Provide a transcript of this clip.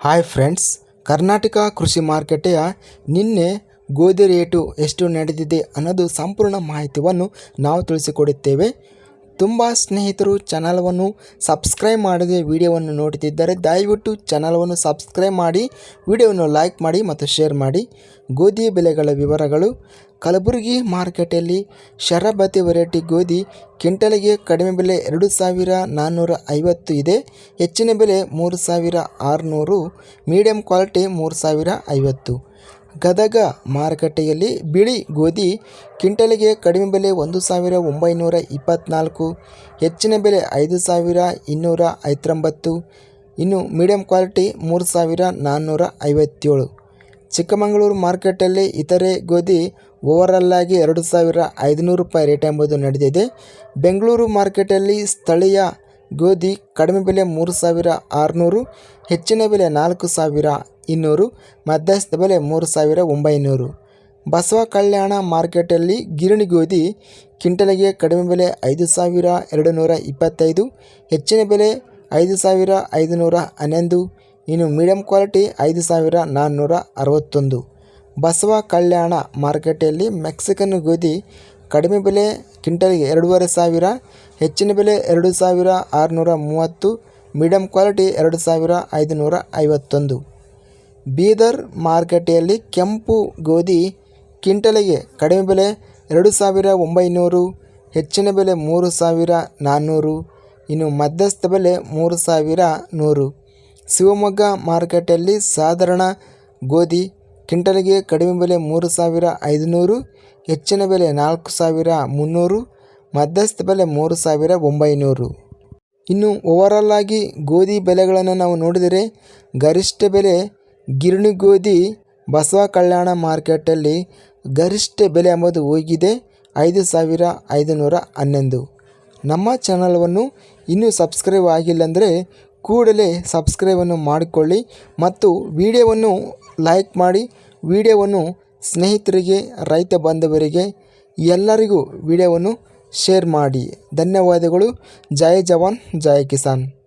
Hi friends Karnataka ಕೃಷಿ ಮಾರುಕಟ್ಟೆಯ ನಿನ್ನೆ ಗೋಧಿ ರೇಟು ಎಷ್ಟು ನಡೆದಿದೆ ಅನ್ನೋದು ಸಂಪೂರ್ಣ ಮಾಹಿತಿಯನ್ನು ನಾವು ತಿಳಿಸಿಕೊಡುತ್ತೇವೆ. ತುಂಬ ಸ್ನೇಹಿತರು ಚಾನಲ್ವನ್ನು ಸಬ್ಸ್ಕ್ರೈಬ್ ಮಾಡದೆ ವಿಡಿಯೋವನ್ನು ನೋಡುತ್ತಿದ್ದರೆ ದಯವಿಟ್ಟು ಚಾನಲ್ವನ್ನು ಸಬ್ಸ್ಕ್ರೈಬ್ ಮಾಡಿ, ವಿಡಿಯೋವನ್ನು ಲೈಕ್ ಮಾಡಿ ಮತ್ತು ಶೇರ್ ಮಾಡಿ. ಗೋಧಿ ಬೆಲೆಗಳ ವಿವರಗಳು. ಕಲಬುರಗಿ ಮಾರುಕಟ್ಟೆಯಲ್ಲಿ ಶರಬತಿ ವೆರೈಟಿ ಗೋಧಿ ಕ್ವಿಂಟಲ್ಗೆ ಕಡಿಮೆ ಬೆಲೆ ಎರಡು ಸಾವಿರ ನಾನ್ನೂರ ಐವತ್ತು ಇದೆ. ಹೆಚ್ಚಿನ ಬೆಲೆ ಮೂರು ಸಾವಿರ ಆರುನೂರು, ಮೀಡಿಯಂ ಕ್ವಾಲಿಟಿ ಮೂರು ಸಾವಿರ ಐವತ್ತು. ಗದಗ ಮಾರುಕಟ್ಟೆಯಲ್ಲಿ ಬಿಳಿ ಗೋಧಿ, ಕ್ವಿಂಟಲಿಗೆ ಕಡಿಮೆ ಬೆಲೆ ಒಂದು ಸಾವಿರ ಒಂಬೈನೂರ ಇಪ್ಪತ್ತ್ನಾಲ್ಕು ಹೆಚ್ಚಿನ ಬೆಲೆ ಐದು ಸಾವಿರ ಇನ್ನೂರ ಐವತ್ತೊಂಬತ್ತು, ಇನ್ನು ಮೀಡಿಯಂ ಕ್ವಾಲಿಟಿ ಮೂರು ಸಾವಿರ ನಾನ್ನೂರ ಐವತ್ತೇಳು. ಚಿಕ್ಕಮಗಳೂರು ಮಾರ್ಕೆಟಲ್ಲಿ ಇತರೆ ಗೋಧಿ ಓವರಲ್ಲಾಗಿ ಆಗಿ ಎರಡು ಸಾವಿರ ಐದುನೂರು ರೂಪಾಯಿ ರೇಟ್ ಎಂಬುದು ನಡೆದಿದೆ. ಬೆಂಗಳೂರು ಮಾರ್ಕೆಟಲ್ಲಿ ಸ್ಥಳೀಯ ಗೋಧಿ ಕಡಿಮೆ ಬೆಲೆ ಮೂರು ಸಾವಿರ ಆರುನೂರು, ಹೆಚ್ಚಿನ ಬೆಲೆ ನಾಲ್ಕು ಸಾವಿರ ಇನ್ನೂರು ಮಧ್ಯಸ್ಥ ಬೆಲೆ ಮೂರು ಸಾವಿರ ಒಂಬೈನೂರು. ಬಸವ ಕಲ್ಯಾಣ ಮಾರ್ಕೆಟಲ್ಲಿ ಗಿರಣಿ ಗೋಧಿ ಕಿಂಟಲಿಗೆ ಕಡಿಮೆ ಬೆಲೆ ಐದು ಸಾವಿರ ಎರಡು ನೂರ ಇಪ್ಪತ್ತೈದು, ಹೆಚ್ಚಿನ ಬೆಲೆ ಐದು ಸಾವಿರ ಐದು ನೂರ ಹನ್ನೊಂದು, ಇನ್ನು ಮೀಡಿಯಂ ಕ್ವಾಲಿಟಿ ಐದು ಸಾವಿರ ನಾನ್ನೂರ ಅರವತ್ತೊಂದು. ಬಸವ ಕಲ್ಯಾಣ ಮಾರುಕಟ್ಟೆಯಲ್ಲಿ ಮೆಕ್ಸಿಕನ್ ಗೋಧಿ ಕಡಿಮೆ ಬೆಲೆ ಕ್ವಿಂಟಲ್ಗೆ ಎರಡೂವರೆ ಸಾವಿರ, ಹೆಚ್ಚಿನ ಬೆಲೆ ಎರಡು ಸಾವಿರ ಆರುನೂರ ಮೂವತ್ತು, ಮೀಡಿಯಂ ಕ್ವಾಲಿಟಿ ಎರಡು ಸಾವಿರ ಐದುನೂರ ಐವತ್ತೊಂದು. ಬೀದರ್ ಮಾರುಕಟ್ಟೆಯಲ್ಲಿ ಕೆಂಪು ಗೋಧಿ ಕಿಂಟಲಿಗೆ ಕಡಿಮೆ ಬೆಲೆ ಎರಡು ಸಾವಿರ ಒಂಬೈನೂರು, ಹೆಚ್ಚಿನ ಬೆಲೆ ಮೂರು ಸಾವಿರ ನಾನ್ನೂರು, ಇನ್ನು ಮಧ್ಯಸ್ಥ ಬೆಲೆ ಮೂರು ಸಾವಿರ ನೂರು. ಶಿವಮೊಗ್ಗ ಮಾರುಕಟ್ಟೆಯಲ್ಲಿ ಸಾಧಾರಣ ಗೋಧಿ ಕ್ವಿಂಟಲಿಗೆ ಕಡಿಮೆ ಬೆಲೆ ಮೂರು ಸಾವಿರ ಐದುನೂರು, ಹೆಚ್ಚಿನ ಬೆಲೆ ನಾಲ್ಕು ಸಾವಿರ ಮುನ್ನೂರು, ಮಧ್ಯಸ್ಥ ಬೆಲೆ ಮೂರು ಸಾವಿರ ಒಂಬೈನೂರು. ಇನ್ನು ಓವರಾಲ್ ಆಗಿ ಗೋಧಿ ಬೆಲೆಗಳನ್ನು ನಾವು ನೋಡಿದರೆ ಗರಿಷ್ಠ ಬೆಲೆ ಗಿರಣಿ ಗೋಧಿ ಬಸವ ಕಲ್ಯಾಣ ಮಾರ್ಕೆಟಲ್ಲಿ ಗರಿಷ್ಠ ಬೆಲೆ ಎಂಬುದು ಹೋಗಿದೆ. ಐದು ಸಾವಿರ ಐದು ನೂರ ಹನ್ನೊಂದು. ನಮ್ಮ ಚಾನಲ್ವನ್ನು ಇನ್ನೂ ಸಬ್ಸ್ಕ್ರೈಬ್ ಆಗಿಲ್ಲ ಅಂದರೆ ಕೂಡಲೇ ಸಬ್ಸ್ಕ್ರೈಬನ್ನು ಮಾಡಿಕೊಳ್ಳಿ ಮತ್ತು ವಿಡಿಯೋವನ್ನು ಲೈಕ್ ಮಾಡಿ, ವಿಡಿಯೋವನ್ನು ಸ್ನೇಹಿತರಿಗೆ, ರೈತ ಬಾಂಧವರಿಗೆ, ಎಲ್ಲರಿಗೂ ವಿಡಿಯೋವನ್ನು ಶೇರ್ ಮಾಡಿ. ಧನ್ಯವಾದಗಳು. ಜಯ ಜವಾನ್ ಜಯ ಕಿಸಾನ್.